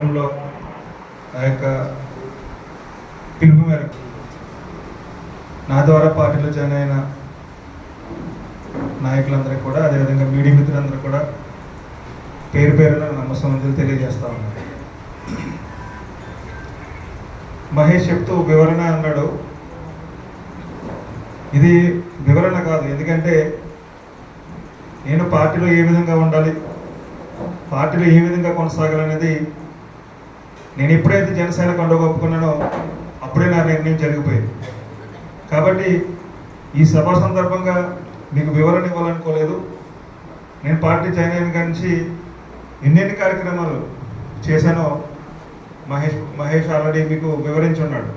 లో ఆ యొక్క పిలుపు మేరకు నా ద్వారా పార్టీలో జాయిన్ అయిన నాయకులందరికీ కూడా అదేవిధంగా మీడియా మిత్రులందరూ కూడా పేరు పేరున నమస్కారం తెలియజేస్తా ఉన్నాను. మహేష్ చెప్తూ వివరణ అన్నాడు. ఇది వివరణ కాదు ఎందుకంటే నేను పార్టీలో ఏ విధంగా ఉండాలి పార్టీలో ఏ విధంగా కొనసాగాలనేది నేను ఎప్పుడైతే జనసేన కండుగ ఒప్పుకున్నానో అప్పుడే నా నిర్ణయం జరిగిపోయింది. కాబట్టి ఈ సభ సందర్భంగా మీకు వివరణ ఇవ్వాలనుకోలేదు. నేను పార్టీ జాయిన్ అయిన నుంచి ఎన్నెన్ని కార్యక్రమాలు చేశానో మహేష్ మహేష్ ఆల్రెడీ మీకు వివరించి ఉన్నాడు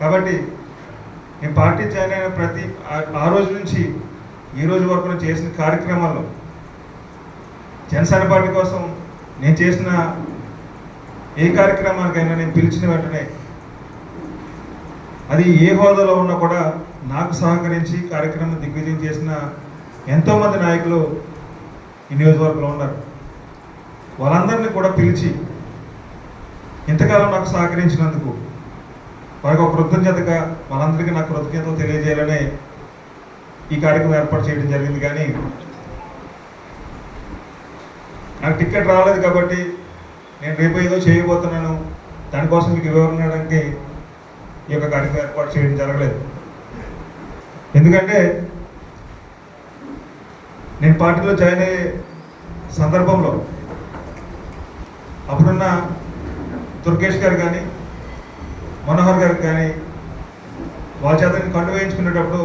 కాబట్టి నేను పార్టీ జాయిన్ అయిన ప్రతి ఆ- ఆ రోజు నుంచి ఈ రోజు వరకు నేను చేసిన కార్యక్రమాల్లో జనసేన పార్టీ కోసం నేను చేసిన ఏ కార్యక్రమానికైనా నేను పిలిచిన వెంటనే అది ఏ హోదాలో ఉన్నా కూడా నాకు సహకరించి కార్యక్రమం దిగ్విజయం చేసిన ఎంతోమంది నాయకులు ఈ నియోజకవర్గంలో ఉన్నారు. వాళ్ళందరినీ కూడా పిలిచి ఇంతకాలం నాకు సహకరించినందుకు వారికి ఒక కృతజ్ఞతగా వాళ్ళందరికీ నాకు కృతజ్ఞతలు తెలియజేయాలనే ఈ కార్యక్రమం ఏర్పాటు చేయడం జరిగింది కానీ నాకు టికెట్ రాలేదు కాబట్టి నేను రేపు ఏదో చేయబోతున్నాను. దానికోసం మీకు వివరించడానికి ఇవ్వడానికి ఈ యొక్క కార్యక్రమం ఏర్పాటు చేయడం జరగలేదు. ఎందుకంటే నేను పార్టీలో జాయిన్ అయ్యే సందర్భంలో అప్పుడున్న దుర్గేష్ గారు కానీ మనోహర్ గారికి కానీ వాళ్ళ చేత కండు వేయించుకునేటప్పుడు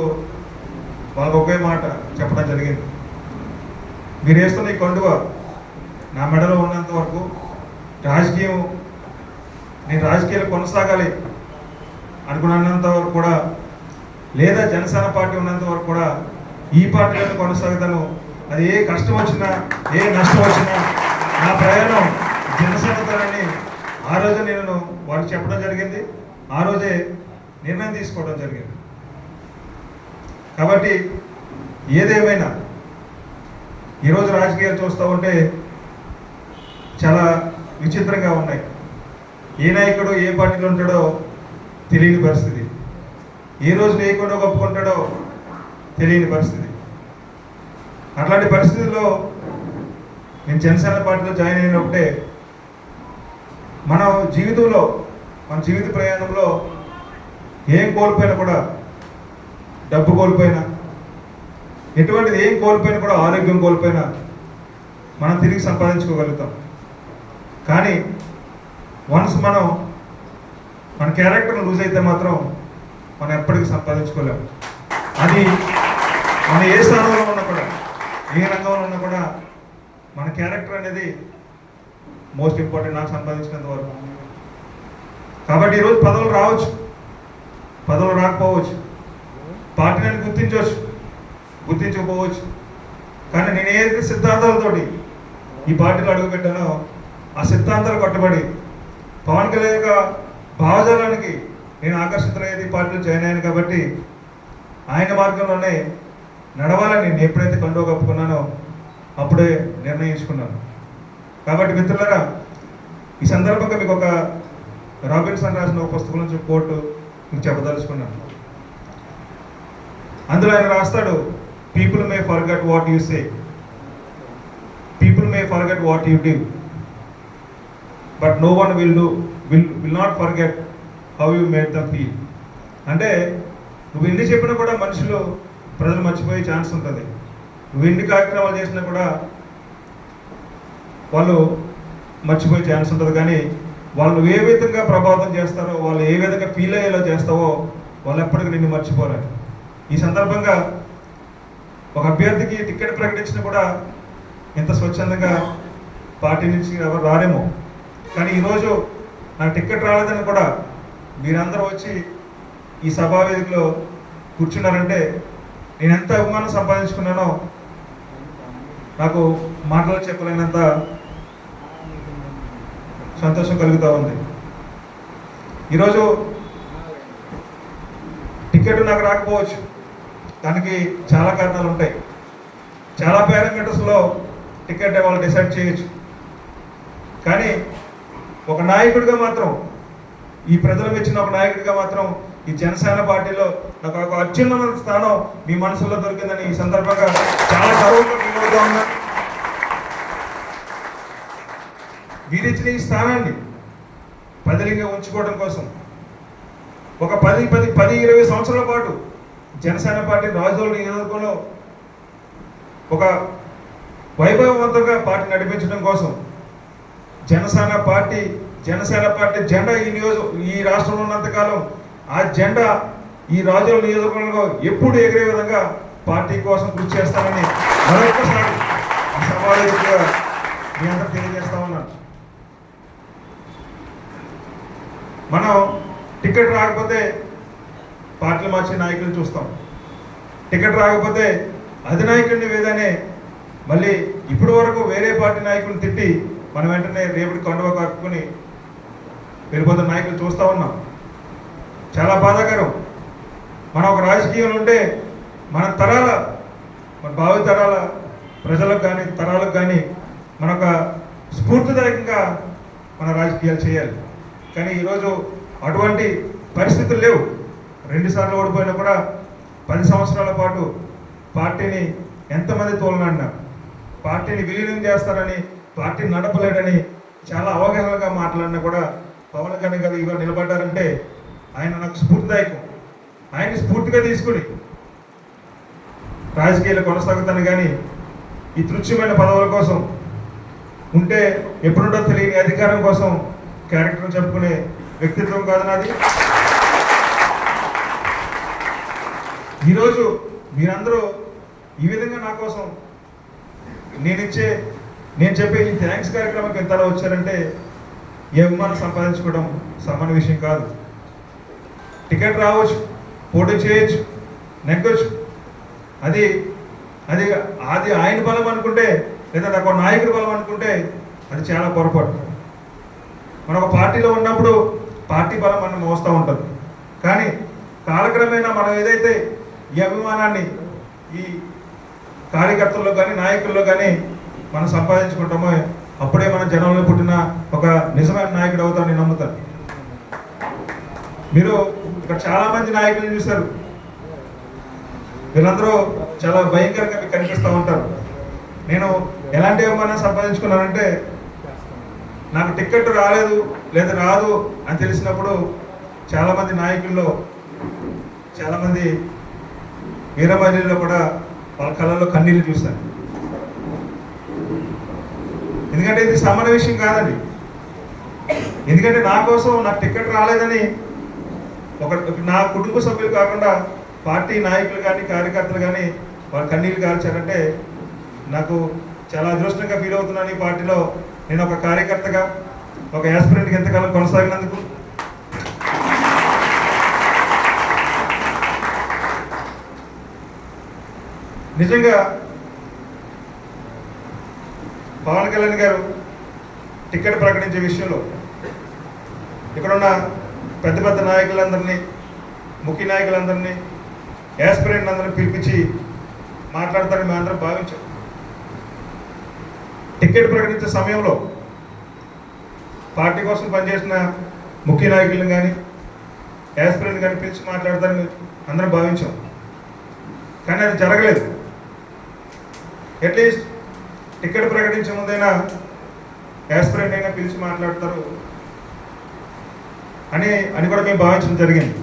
వాళ్ళకు ఒకే మాట చెప్పడం జరిగింది. మీరు వేస్తున్న ఈ కండువ నా మెడలో ఉన్నంత వరకు రాజకీయం నేను రాజకీయాలు కొనసాగాలి అనుకున్నంత వరకు కూడా లేదా జనసేన పార్టీ ఉన్నంత వరకు కూడా ఈ పార్టీలో కొనసాగుతాను. అది ఏ కష్టం వచ్చినా ఏ నష్టం వచ్చినా నా ప్రయాణం జనసేనతోనని ఆ రోజు నేను వారికి చెప్పడం జరిగింది. ఆ రోజే నిర్ణయం తీసుకోవడం జరిగింది. కాబట్టి ఏదేమైనా ఈరోజు రాజకీయాలు చూస్తూ ఉంటే చాలా విచిత్రంగా ఉన్నాయి. ఏ నాయకుడు ఏ పార్టీలో ఉంటాడో తెలియని పరిస్థితి. ఏ రోజు లేకుండా ఒప్పుకుంటాడో తెలియని పరిస్థితి. అట్లాంటి పరిస్థితుల్లో నేను జనసేన పార్టీలో జాయిన్ అయినప్పుడే మన జీవితంలో మన జీవిత ప్రయాణంలో ఏం కోల్పోయినా కూడా డబ్బు కోల్పోయినా ఎటువంటిది ఏం కోల్పోయినా కూడా ఆరోగ్యం కోల్పోయినా మనం తిరిగి సంపాదించుకోగలుగుతాం. కానీ వన్స్ మనం మన క్యారెక్టర్ని లూజ్ అయితే మాత్రం మనం ఎప్పటికీ సంపాదించుకోలేము. అది మన ఏ స్థానంలో ఉన్నా కూడా ఏ రంగంలో ఉన్నా కూడా మన క్యారెక్టర్ అనేది మోస్ట్ ఇంపార్టెంట్ నాకు సంపాదించినంత వరకు. కాబట్టి ఈరోజు పదవులు రావచ్చు పదవులు రాకపోవచ్చు పార్టీని గుర్తించవచ్చు గుర్తించకపోవచ్చు. కానీ నేను ఏదైతే సిద్ధాంతాలతోటి ఈ పార్టీలో అడుగుపెట్టానో ఆ సిద్ధాంతాలు కట్టుబడి పవన్ కళ్యాణ్ యొక్క భావజాలానికి నేను ఆకర్షితులయ్యేది ఈ పార్టీలో జాయిన్ అయ్యాను కాబట్టి ఆయన మార్గంలోనే నడవాలని నేను ఎప్పుడైతే కండో కప్పుకున్నానో అప్పుడే నిర్ణయించుకున్నాను. కాబట్టి మిత్రులారా ఈ సందర్భంగా మీకు ఒక రాబిన్సన్ రాసిన ఒక పుస్తకం నుంచి కోర్టు మీకు చెప్పదలుచుకున్నాను. అందులో ఆయన రాస్తాడు people may forget what you say people may forget what you do but no one will do will will not forget how you made them feel అంటే నువ్వు ఎన్ని చెప్పినా కూడా మనుషులు ప్రజలు మర్చిపోయే ఛాన్స్ ఉంటుంది. నువ్వు ఎన్ని కార్యక్రమాలు చేసినా కూడా వాళ్ళు మర్చిపోయే ఛాన్స్ ఉంటుంది. కానీ వాళ్ళు ఏ విధంగా ప్రభావితం చేస్తారో వాళ్ళు ఏ విధంగా ఫీల్ అయ్యేలా చేస్తావో వాళ్ళు ఎప్పటికీ నిన్ను మర్చిపోరు ఈ సందర్భంగా ఒక అభ్యర్థికి టికెట్ ప్రకటించినా కూడా ఇంత స్వచ్ఛందంగా పార్టీ నుంచి ఎవరు రారేమో. కానీ ఈరోజు నాకు టిక్కెట్ రాలేదని కూడా మీరందరూ వచ్చి ఈ సభా వేదికలో కూర్చున్నారంటే నేను ఎంత అభిమానం సంపాదించుకున్నానో నాకు మాటలు చెప్పలేనంత సంతోషం కలుగుతూ ఉంది. ఈరోజు టికెట్ నాకు రాకపోవచ్చు. దానికి చాలా కారణాలు ఉంటాయి చాలా పారామీటర్స్లో టికెట్ వాళ్ళు డిసైడ్ చేయొచ్చు. కానీ ఒక నాయకుడిగా మాత్రం ఈ ప్రజలు ఇచ్చిన ఒక నాయకుడిగా మాత్రం ఈ జనసేన పార్టీలో నాకు ఒక అత్యున్నత స్థానం మీ మనసులో దొరికిందని ఈ సందర్భంగా చాలా గర్వంగా ఫీల్ ఉన్నా. వీరిచ్చిన ఈ స్థానాన్ని పదిలిగా ఉంచుకోవడం కోసం ఒక పది పది పది ఇరవై సంవత్సరాల పాటు జనసేన పార్టీ రాజధాని నియోజకవర్గంలో ఒక వైభవవంతంగా పార్టీ నడిపించడం కోసం జనసేన పార్టీ జనసేన పార్టీ జెండా ఈ నియోజక ఈ రాష్ట్రంలో ఉన్నంతకాలం ఆ జెండా ఈ రాజుల నియోజకవర్గంలో ఎప్పుడు ఎగిరే విధంగా పార్టీ కోసం కృషి చేస్తానని మరొకసారి సమావేశంగా మీ అందరూ తెలియజేస్తా ఉన్నాను. మనం టికెట్ రాకపోతే పార్టీలు మార్చే నాయకులు చూస్తాం. టికెట్ రాకపోతే అధినాయకుడిని వేదనే మళ్ళీ ఇప్పటి వరకు వేరే పార్టీ నాయకుడిని తిట్టి మనం వెంటనే రేపటి కండువ కట్టుకుని వెళ్ళిపోతున్న నాయకులు చూస్తూ ఉన్నాం. చాలా బాధాకరం. మనం ఒక రాజకీయంలో ఉంటే మన తరాల మన భావి తరాల ప్రజలకు కానీ తరాలకు కానీ మన ఒక స్ఫూర్తిదాయకంగా మన రాజకీయాలు చేయాలి. కానీ ఈరోజు అటువంటి పరిస్థితులు లేవు. రెండుసార్లు ఓడిపోయినా కూడా పది సంవత్సరాల పాటు పార్టీని ఎంతమంది తోలనన్నారు? పార్టీని విలీనం చేస్తారని పార్టీ నడపలేడని చాలా అవగాహనగా మాట్లాడినా కూడా పవన్ కళ్యాణ్ గారు ఇవాళ నిలబడ్డారంటే ఆయన నాకు స్ఫూర్తిదాయకం. ఆయన స్ఫూర్తిగా తీసుకుని రాజకీయాలు కొనసాగుతాను కానీ ఈ తృచ్ఛమైన పదవుల కోసం ఉంటే ఎప్పుడుంటో తెలియని అధికారం కోసం క్యారెక్టర్ చెప్పుకునే వ్యక్తిత్వం కాదు నాది. ఈరోజు మీరందరూ ఈ విధంగా నా కోసం నేను ఇచ్చే నేను చెప్పే ఈ థ్యాంక్స్ కార్యక్రమంకి ఎంతలా వచ్చారంటే ఏ అభిమానం సంపాదించుకోవడం సామాన్య విషయం కాదు. టికెట్ రావచ్చు పోటీ చేయొచ్చు నెగ్గొచ్చు. అది అది అది ఆయన బలం అనుకుంటే లేదా నాకు నాయకుడి బలం అనుకుంటే అది చాలా పొరపాటు. మనం ఒక పార్టీలో ఉన్నప్పుడు పార్టీ బలం మనం మోస్తూ ఉంటుంది కానీ కాలక్రమేణా మనం ఏదైతే ఈ అభిమానాన్ని ఈ కార్యకర్తల్లో కానీ నాయకుల్లో కానీ మనం సంపాదించుకుంటామో అప్పుడే మన జనంలో పుట్టిన ఒక నిజమైన నాయకుడు అవుతాడని నమ్ముతాను మీరు ఇక్కడ చాలా మంది నాయకులు చూశారు. వీళ్ళందరూ చాలా భయంకరంగా మీకు కనిపిస్తూ ఉంటారు. నేను ఎలాంటి ఏమైనా సంపాదించుకున్నానంటే నాకు టికెట్ రాలేదు లేదా రాదు అని తెలిసినప్పుడు చాలామంది నాయకుల్లో చాలామంది వీరమహిళల్లో కూడా వాళ్ళ కళ్ళల్లో కన్నీళ్ళు చూశాను. ఎందుకంటే ఇది సామాన్య విషయం కాదండి. ఎందుకంటే నా కోసం నాకు టికెట్ రాలేదని ఒక నా కుటుంబ సభ్యులు కాకుండా పార్టీ నాయకులు కానీ కార్యకర్తలు కానీ వాళ్ళు కన్నీళ్ళు కాల్చారంటే నాకు చాలా అదృష్టంగా ఫీల్ అవుతున్నాను ఈ పార్టీలో. నేను ఒక కార్యకర్తగా ఒక యాస్పిరెంట్కి ఎంతకాలం కొనసాగినందుకు. నిజంగా పవన్ కళ్యాణ్ గారు టికెట్ ప్రకటించే విషయంలో ఇక్కడున్న పెద్ద పెద్ద నాయకులందరినీ ముఖ్య నాయకులందరినీ యాస్పిరెంట్ అందరినీ పిలిపించి మాట్లాడతారని మేము అందరం భావించాం. టికెట్ ప్రకటించే సమయంలో పార్టీ కోసం పనిచేసిన ముఖ్య నాయకులను కానీ యాస్పిరెంట్ కానీ పిలిచి మాట్లాడతారని అందరం భావించాం. కానీ అది జరగలేదు. అట్లీస్ట్ టికెట్ ప్రకటించే ముందైనా యాస్పిరెంట్ అయినా పిలిచి మాట్లాడతారు అని అని కూడా మేము భావించడం జరిగింది.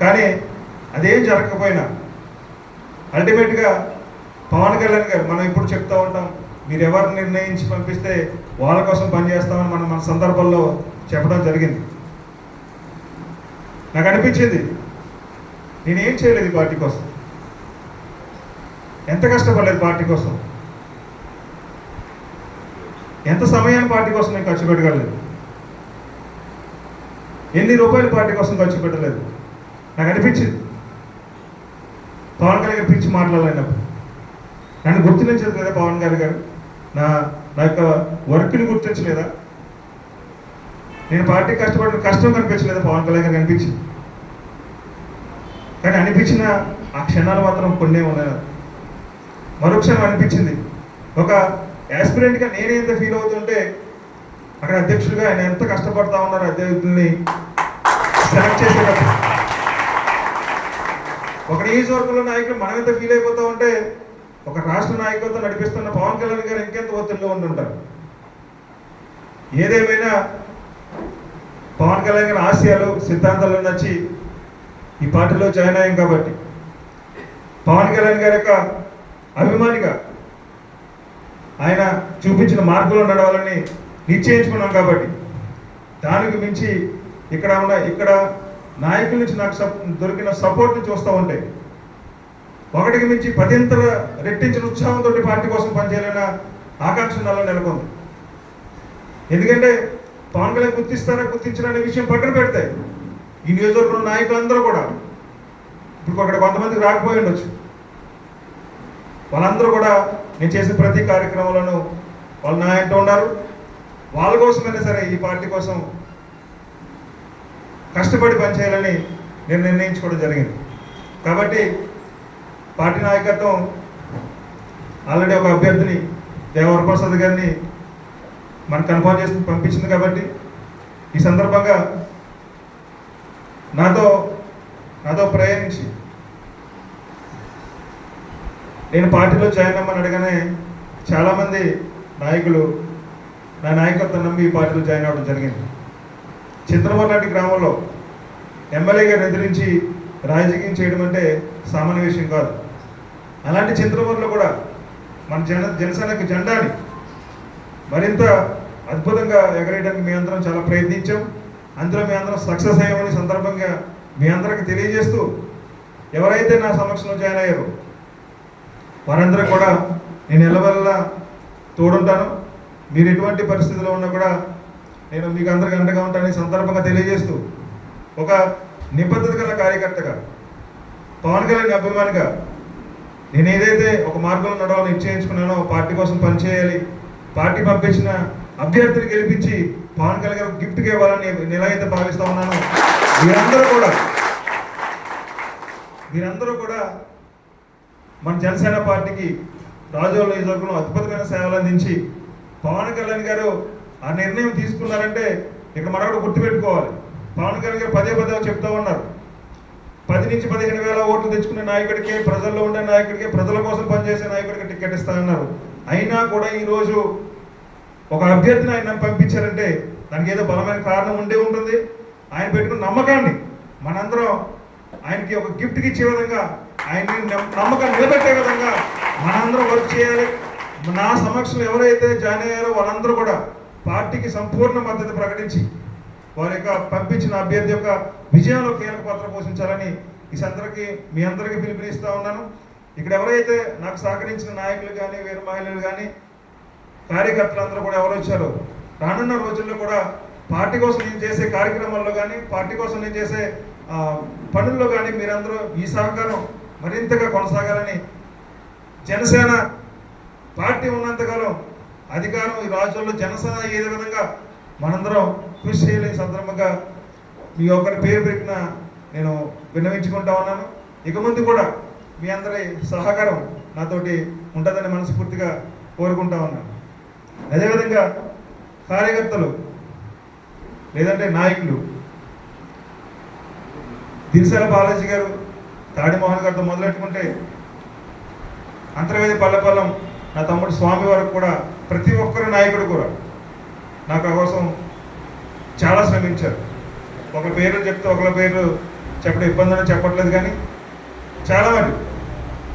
కానీ అదేం జరగకపోయినా అల్టిమేట్గా పవన్ కళ్యాణ్ గారు మనం ఇప్పుడు చెప్తా ఉంటాం మీరు ఎవరు నిర్ణయించి పంపిస్తే వాళ్ళ కోసం పనిచేస్తామని మనం మన సందర్భంలో చెప్పడం జరిగింది. నాకు అనిపించింది నేనేం చేయలేదు పార్టీ కోసం. ఎంత కష్టపడలేదు పార్టీ కోసం. ఎంత సమయాన్ని పార్టీ కోసం నేను ఖర్చు పెట్టగలేదు ఎన్ని రూపాయలు పార్టీ కోసం ఖర్చు పెట్టలేదు? నాకు అనిపించింది. పవన్ కళ్యాణ్ గారు పిలిచి మాట్లాడలేనప్పుడు. నన్ను గుర్తించలేదు కదా పవన్ కళ్యాణ్ గారు? నా నా యొక్క వర్క్ని గుర్తించలేదా? నేను పార్టీ కష్టపడిన కష్టం కనిపించలేదా పవన్ కళ్యాణ్ గారికి అనిపించింది? కానీ అనిపించిన ఆ క్షణాలు మాత్రం కొన్నే ఉన్నాయి మరో క్షణం అనిపించింది. ఒక యాస్పిరెంట్గా నేనేంత ఫీల్ అవుతుంటే అక్కడ అధ్యక్షుడిగా ఆయన ఎంత కష్టపడతా ఉన్నారు అధ్యక్షుల్ని సెలెక్ట్ చేసేటప్పుడు. ఒక నియోజకవర్గంలో నాయకులు మనం ఎంత ఫీల్ అయిపోతా ఉంటే ఒక రాష్ట్ర నాయకులతో నడిపిస్తున్న పవన్ కళ్యాణ్ గారు ఇంకెంత ఒత్తిడిలో ఉంటుంటారు ఏదేమైనా పవన్ కళ్యాణ్ గారి ఆశయాలు సిద్ధాంతాలు నచ్చి ఈ పార్టీలో జాయిన్ అయ్యాం కాబట్టి పవన్ కళ్యాణ్ గారి యొక్క అభిమానిగా ఆయన చూపించిన మార్గంలో నడవాలని నిశ్చయించుకున్నాం కాబట్టి. దానికి మించి ఇక్కడ ఉన్న ఇక్కడ నాయకుల నుంచి నాకు సప్ దొరికిన సపోర్ట్ని చూస్తూ ఉంటే ఒకటికి మించి పదింతల రెట్టించిన ఉత్సాహంతో పార్టీ కోసం పనిచేయాలన్న ఆకాంక్ష నాలో నెలకొంది. ఎందుకంటే పవన్ కళ్యాణ్ గుర్తిస్తారా గుర్తించరా అనే విషయం పక్కన పెడతాయి ఈ నియోజకవర్గంలో నాయకులందరూ కూడా ఇప్పుడు అక్కడ కొంతమందికి రాకపోయి ఉండొచ్చు. వాళ్ళందరూ కూడా నేను చేసే ప్రతి కార్యక్రమాలను వాళ్ళు నా ఉన్నారు. వాళ్ళ కోసమైనా సరే ఈ పార్టీ కోసం కష్టపడి పనిచేయాలని నేను నిర్ణయించుకోవడం జరిగింది. కాబట్టి పార్టీ నాయకత్వం ఆల్రెడీ ఒక అభ్యర్థిని దేవరప్రసాద్ గారిని మనకు కన్ఫర్మ్ చేసి పంపించింది కాబట్టి ఈ సందర్భంగా నాతో నాతో ప్రయాణించి నేను పార్టీలో జాయిన్ అవ్వమని అడగానే చాలామంది నాయకులు నా నాయకత్వం నమ్మి ఈ పార్టీలో జాయిన్ అవ్వడం జరిగింది. చింతనమూరు లాంటి గ్రామంలో ఎమ్మెల్యేగా నిద్రించి రాజకీయం చేయడం అంటే సామాన్య విషయం కాదు. అలాంటి చింతనమూరులో కూడా మన జన జనసేనకు జెండాని మరింత అద్భుతంగా ఎగరేయడానికి మీ అందరం చాలా ప్రయత్నించాం. అందులో మీ అందరం సక్సెస్ అయ్యామని సందర్భంగా మీ అందరికి తెలియజేస్తూ ఎవరైతే నా సమక్షంలో జాయిన్ అయ్యారో వారందరూ కూడా నేను ఎల్లవల్ల తోడుంటాను. మీరు ఎటువంటి పరిస్థితిలో ఉన్నా కూడా నేను మీకు అందరికి అండగా ఉంటానని సందర్భంగా తెలియజేస్తూ ఒక నిబద్ధత గల కార్యకర్తగా పవన్ కళ్యాణ్ అభిమానిగా నేను ఏదైతే ఒక మార్గంలో నడవాలని నిశ్చయించుకున్నానో పార్టీ కోసం పనిచేయాలి పార్టీ పంపించిన అభ్యర్థిని గెలిపించి పవన్ కళ్యాణ్ గారు గిఫ్ట్గా ఇవ్వాలని నేను ఎలా భావిస్తా ఉన్నానో మీరందరూ కూడా మీరందరూ కూడా మన జనసేన పార్టీకి రాజోల నియోజకవర్గంలో అద్భుతమైన సేవలు అందించి పవన్ కళ్యాణ్ గారు ఆ నిర్ణయం తీసుకున్నారంటే ఇక్కడ మనం కూడా గుర్తుపెట్టుకోవాలి. పవన్ కళ్యాణ్ గారు పదే పదే చెప్తా ఉన్నారు. పది నుంచి పదిహేను వేల ఓట్లు తెచ్చుకునే నాయకుడికి ప్రజల్లో ఉండే నాయకుడికి ప్రజల కోసం పనిచేసే నాయకుడికి టికెట్ ఇస్తానన్నారు. అయినా కూడా ఈరోజు ఒక అభ్యర్థిని ఆయన పంపించారంటే దానికి ఏదో బలమైన కారణం ఉండే ఉంటుంది. ఆయన పెట్టుకున్న నమ్మకాన్ని మనందరం ఆయనకి ఒక గిఫ్ట్కి ఇచ్చే విధంగా ఆయన్ని నమ్మకం నిలబెట్టే విధంగా మనందరం వర్క్ చేయాలి. నా సమక్షంలో ఎవరైతే జాయిన్ అయ్యారో వాళ్ళందరూ కూడా పార్టీకి సంపూర్ణ మద్దతు ప్రకటించి వారి యొక్క పంపించిన అభ్యర్థి యొక్క విజయంలో కీలక పాత్ర పోషించాలని ఈ సందరికి మీ అందరికీ పిలుపునిస్తూ ఉన్నాను. ఇక్కడ ఎవరైతే నాకు సహకరించిన నాయకులు కానీ వేరు మహిళలు కానీ కార్యకర్తలందరూ కూడా ఎవరు వచ్చారో రానున్న రోజుల్లో కూడా పార్టీ కోసం నేను చేసే కార్యక్రమాల్లో కానీ పార్టీ కోసం నేను చేసే పనుల్లో కానీ మీరందరూ ఈ సహకారం మరింతగా కొనసాగాలని జనసేన పార్టీ ఉన్నంతకాలం అధికారం ఈ రాష్ట్రంలో జనసేన ఏ విధంగా మనందరం కృషి చేయాలి సందర్భంగా మీ ఒక్కరి పేరు పెట్టిన నేను విన్నవించుకుంటా ఉన్నాను. ఇక ముందు కూడా మీ అందరి సహకారం నాతోటి ఉంటుందని మనస్ఫూర్తిగా కోరుకుంటా ఉన్నాను. అదేవిధంగా కార్యకర్తలు లేదంటే నాయకులు దిరిసెల బాలాజీ గారు తాడిమోహన్ గారితో మొదలెట్టుకుంటే అంతర్వేది పల్లెపల్లం నా తమ్ముడు స్వామి వరకు కూడా ప్రతి ఒక్కరు నాయకుడు కూడా నాకు కోసం చాలా శ్రమించారు. ఒక పేర్లు చెప్తే ఒకరి పేర్లు చెప్పడం ఇబ్బంది అని చెప్పట్లేదు కానీ చాలామంది